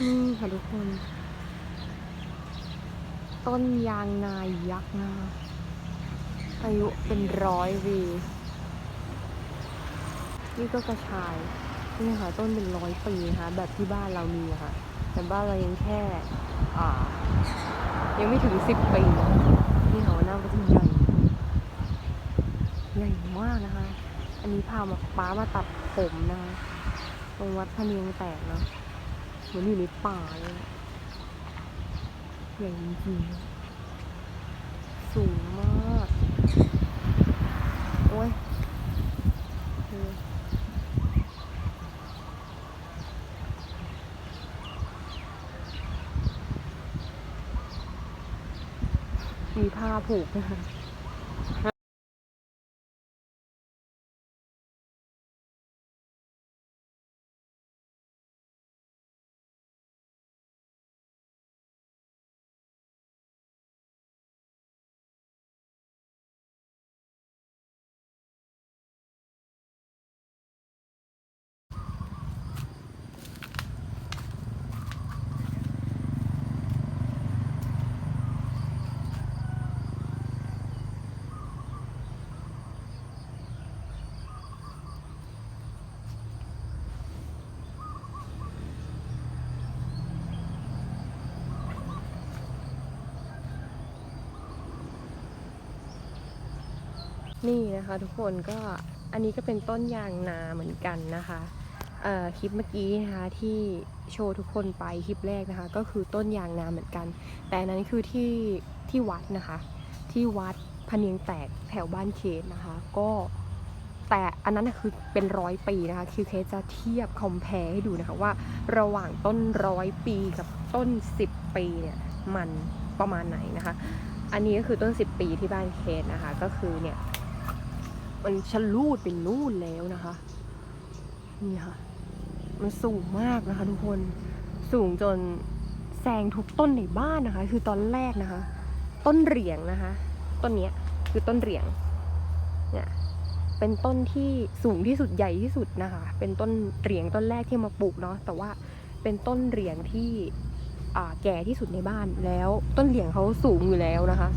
นี่ค่ะทุกคน ต้นยางนายักษ์นะคะอายุเป็นร้อยปีนี่ก็กระชาย นี่ค่ะต้นเป็นร้อยปีนะคะแบบที่บ้านเรามีอะค่ะ แต่บ้านเรายังแค่ อ่า ยังไม่ถึงสิบปี นี่ค่ะว่าหน้าก็จะใหญ่ ใหญ่มากนะคะ อันนี้พามาป้ามาตัดผมนะคะตรงวัดพะเนียงแตกเนาะ มือนอยู่ในป่าเลยใหญ่จริงๆสูงมาก โอ้ยมีผ้าผูกนะคะ นี่นะคะทุกคนก็อันนี้ก็เป็นต้นยางนาเหมือนกันนะคะคลิปเมื่อกี้นะคะที่โชว์ทุกคนไปคลิปแรกนะคะ ก็คือต้นยางนาเหมือนกัน แต่อันนั้นคือที่ที่วัดนะคะ ที่วัดพเนียงแตกแถวบ้านเคสนะคะ ก็แต่อันนั้นคือเป็นร้อยปีนะคะคือเคสจะเทียบคอมเพลให้ดูนะคะว่าระหว่างต้นร้อยปีกับต้น 10 ปีเนี่ยมันประมาณไหนนะคะ อันนี้ก็คือต้น 10 ปีที่บ้านเคสนะคะ ก็คือเนี่ย มันชะลูดเป็นนู่นแล้วนะคะ นี่ค่ะ มันสูงมากนะคะ ทุกคนสูงจนแซงทุกต้นในบ้านนะคะ คือตอนแรกนะคะ ต้นเหรียงนะคะ ต้นเนี้ยคือต้นเหรียงเนี่ยเป็นต้นที่สูงที่สุดใหญ่ที่สุดนะคะ เป็นต้นเหรียงต้นแรกที่มาปลูกเนาะแต่ว่าเป็นต้นเหรียงที่แก่ที่สุดในบ้านแล้ว ต้นเหรียงเขาสูงอยู่แล้วนะคะ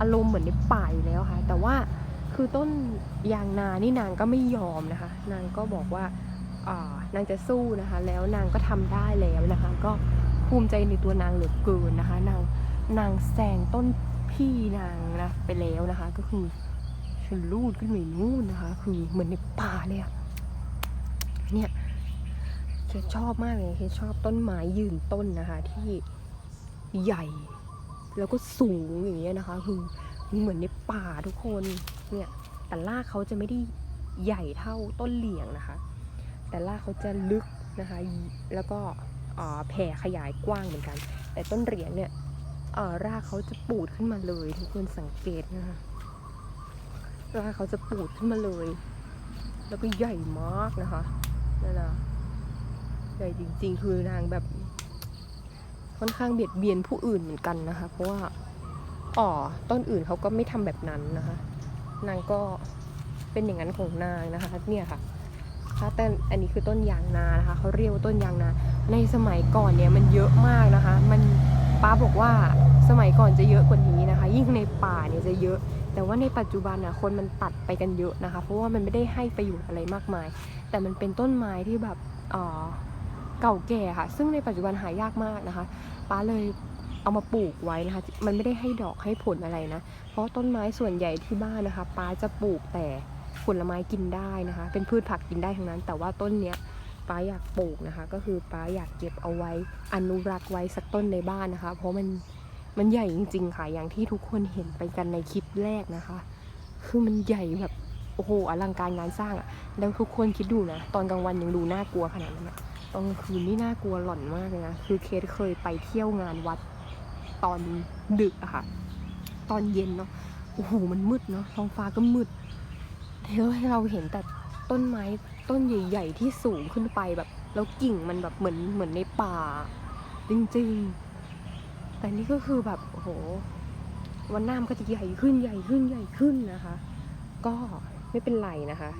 อารมณ์เหมือนในป่าอยู่แล้วค่ะ แต่ว่า คือต้นยางนานี่นางก็ไม่ยอมนะคะ นางก็บอกว่าอ่านางจะสู้นะคะ แล้วนางก็ทำได้แล้วนะคะ ก็ภูมิใจในตัวนางเหลือเกินนะคะ นางนางแซงต้นพี่นางนะไปแล้วนะคะ ก็คือชนลูดขึ้นไปนู่นนะคะ คือเหมือนในป่าเลยอะเนี่ยเคชอบมากเลยเคชอบต้นไม้ยืนต้นนะคะ ที่ใหญ่ แล้วก็สูงอย่างเงี้ยนะคะ คือ เหมือนในป่าทุกคนเนี่ยแต่รากเขาจะไม่ได้ใหญ่เท่าต้นเหลียงนะคะ แต่รากเขาจะลึกนะคะ แล้วก็แผ่ขยายกว้างเหมือนกัน แต่ต้นเหรียญเนี่ยรากเขาจะปูดขึ้นมาเลย ทุกคนสังเกตนะคะรากเขาจะปูดขึ้นมาเลย แล้วก็ใหญ่มากนะคะนั่นนะใหญ่จริงๆคือนางแบบค่อนข้างเบียดเบียนผู้อื่นเหมือนกันนะคะ เพราะว่า อ๋อต้นอื่นเขาก็ไม่ทำแบบนั้นนะคะ นางก็เป็นอย่างนั้นของนางนะคะเนี่ยค่ะถ้าแต่อันนี้คือต้นยางนานะคะเขาเรียกว่าต้นยางนา ในสมัยก่อนเนี่ยมันเยอะมากนะคะ มันป้าบอกว่าสมัยก่อนจะเยอะกว่านี้นะคะ ยิ่งในป่าเนี่ยจะเยอะ แต่ว่าในปัจจุบันนะคนมันตัดไปกันเยอะนะคะ เพราะว่ามันไม่ได้ให้ประโยชน์อะไรมากมาย แต่มันเป็นต้นไม้ที่แบบอ่อเก่าแก่ค่ะ ซึ่งในปัจจุบันหายากมากนะคะ ป้าเลย เอามาปลูกไว้นะคะ มันไม่ได้ให้ดอกให้ผลอะไรนะ เพราะต้นไม้ส่วนใหญ่ที่บ้านนะคะป้าจะปลูกแต่ผลไม้กินได้นะคะ เป็นพืชผักกินได้ทั้งนั้น แต่ว่าต้นเนี้ยป้าอยากปลูกนะคะ ก็คือป้าอยากเก็บเอาไว้อนุรักษ์ไว้สักต้นในบ้านนะคะ เพราะมันมันใหญ่จริง ๆ ค่ะ อย่างที่ทุกคนเห็นไปกันในคลิปแรกนะคะ คือมันใหญ่แบบโอ้โหอลังการงานสร้างอะแล้วทุกคนคิดดูนะ ตอนกลางวันยังดูน่ากลัวขนาดนั้นอะตอนกลางคืนนี่น่ากลัวหล่อนมากเลยนะ คือเคสเคยไปเที่ยวงานวัด ตอนดึกอะค่ะ ตอนเย็นเนาะโอ้โหมันมืดเนาะท้องฟ้าก็มืดแล้วให้เราเห็นแต่ต้นไม้ต้นใหญ่ ๆ ที่สูงขึ้นไปแบบแล้วกิ่งมันแบบเหมือนเหมือนในป่า จริงๆ แต่นี่ก็คือแบบโอ้โห วันหน้ามันก็จะใหญ่ขึ้นใหญ่ขึ้นใหญ่ขึ้นนะคะ ก็ไม่เป็นไรนะคะ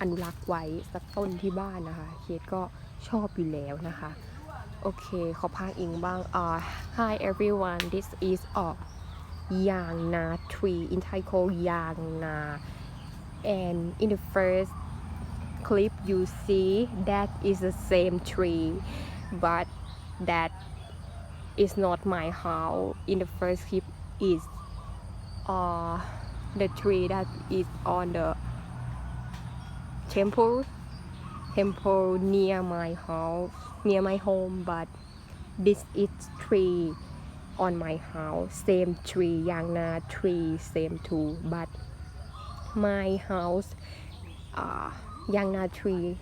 อนุรักษ์ไว้สักต้นที่บ้านนะคะ เคสก็ชอบอยู่แล้วนะคะ โอเค ขอพากอิงบ้างอ่า Hi everyone this is a Yang Na tree in Thai called Yang Na and in the first clip you see that is the same tree but that is not my house in the first clip is uh the tree that is on the temple temple near my house near my home but this is tree on my house. Same tree yangna tree same too. But my house uh, yangna tree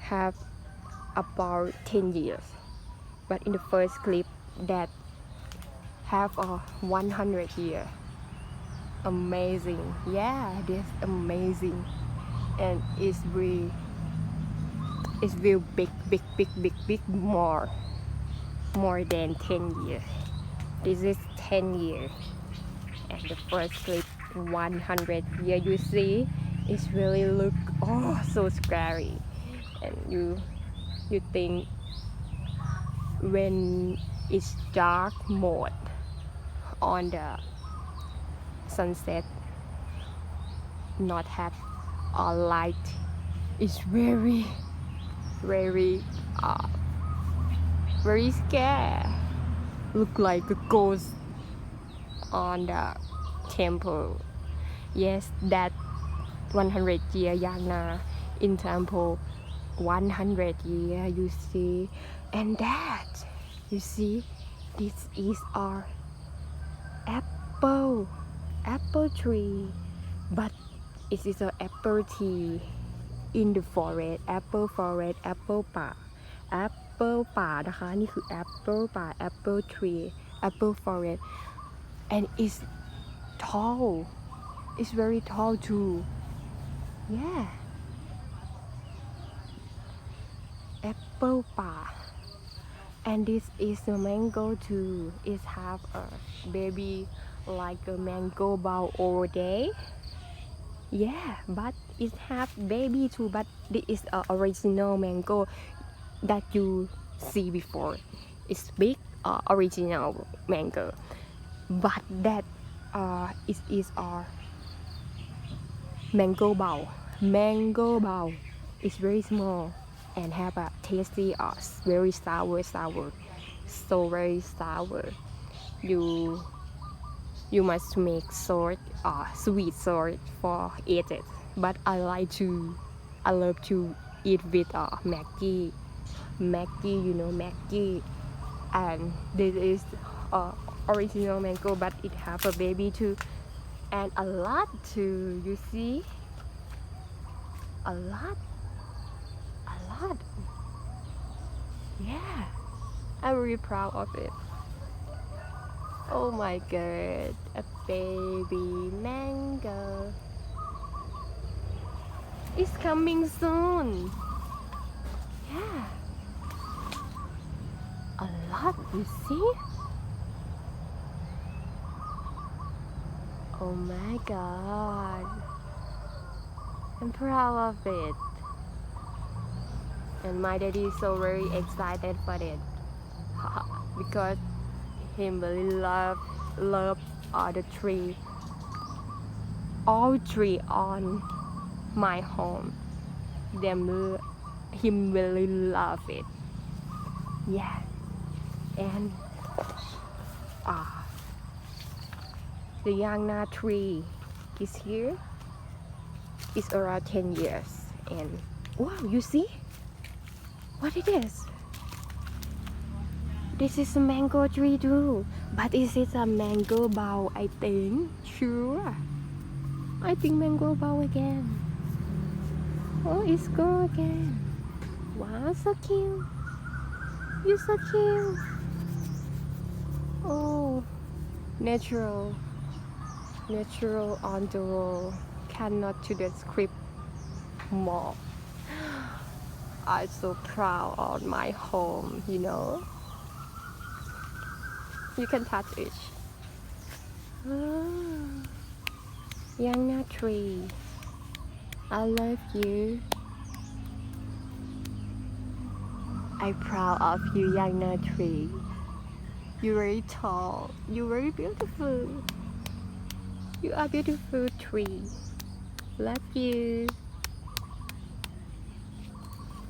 have about 10 years. But in the first clip that have a 100 year. Amazing. Yeah this amazing. And it's really it's real big big big big big more. More than 10 years. This is 10 years. And the first clip 100 year you see it's really look oh so scary. And you you think when it's dark mode on the sunset not have a light it's very very uh, very scary look like a ghost on the temple. Yes that 100 year Yagna in temple. 100 year you see. And that you see this is our apple apple tree. But it is an apple tree in the forest apple forest apple ป่า apple ป่านะคะ นี่คือ apple ป่า apple tree apple forest and it's tall it's very tall too yeah apple ป่า and this is a mango too it have a baby like a mango bowl all day yeah but it have baby too but this is a original mango that you see before. It's big uh, original mango. But that uh, it is our mango bowl mango bowl is very small and have a tasty uh, very sour sour. So very sour. You you must make salt uh, sweet salt for eat it but I like to I love to eat with uh, Maggie Maggie you know Maggie and this is uh, original mango but it have a baby too. And a lot too you see? A lot. A lot. Yeah. I'm really proud of it. Oh my god. A baby mango it's coming soon. Yeah. A lot you see? Oh my god. I'm proud of it. And my daddy is so very excited for it. Because he really love love all the tree all tree on my home. Them him really love it. Yeah. And ah. The Yangna tree is here. It's around 10 years. And wow you see? What it is? This is a mango tree too. But is it a mango bowl I think sure. I think mango bowl again oh it's go again. Wow so cute. You're so cute. Oh natural. Natural on the wall cannot to describe more. I'm so proud of my home, you know. You can touch it. Ah, Young tree, I love you. I proud of you young na tree you very tall you very beautiful you are beautiful tree love you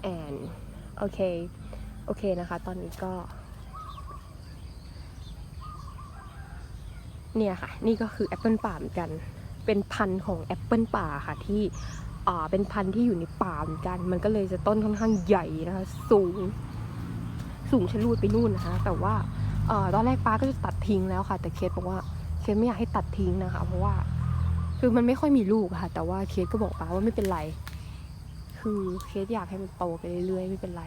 and โอเค โอเคนะคะ ตอนนี้ก็ เนี่ยค่ะ นี่ก็คือแอปเปิลป่าเหมือนกัน เป็นพันธุ์ของแอปเปิลป่าค่ะที่ เป็นพันธุ์ที่อยู่ในป่าเหมือนกัน มันก็เลยจะต้นค่อนข้างใหญ่นะคะ สูง สูงชะลูดไปนู่นนะคะ แต่ว่าอตอนแรกป้าก็จะตัดทิ้งแล้วค่ะ แต่เคสบอกว่าเคสไม่อยากให้ตัดทิ้งนะคะ เพราะว่า คือมันไม่ค่อยมีลูกค่ะ แต่ว่าเคสก็บอกป้าว่าไม่เป็นไร คือเคสอยากให้มันโตไปเรื่อยๆไม่เป็นไร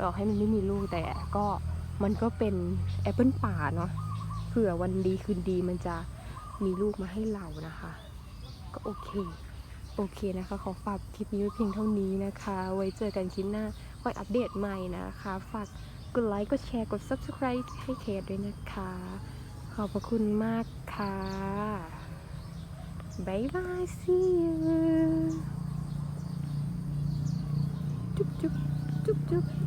บอกให้มันไม่มีลูกแต่ก็มันก็เป็นแอปเปิลป่าเนาะเผื่อวันดีคืนดีมันจะมีลูกมาให้เรานะคะ ก็โอเค โอเคนะคะ ขอฝากคลิปนี้ไว้เพียงเท่านี้นะคะ ไว้เจอกันคลิปหน้าไว้อัปเดตใหม่นะคะ ฝากกดไลค์ กดแชร์ กด subscribe ให้เคทด้วยนะคะ ขอบพระคุณมากค่ะบายบาย see you จุ๊บจุ๊บจุ๊บจุ๊บ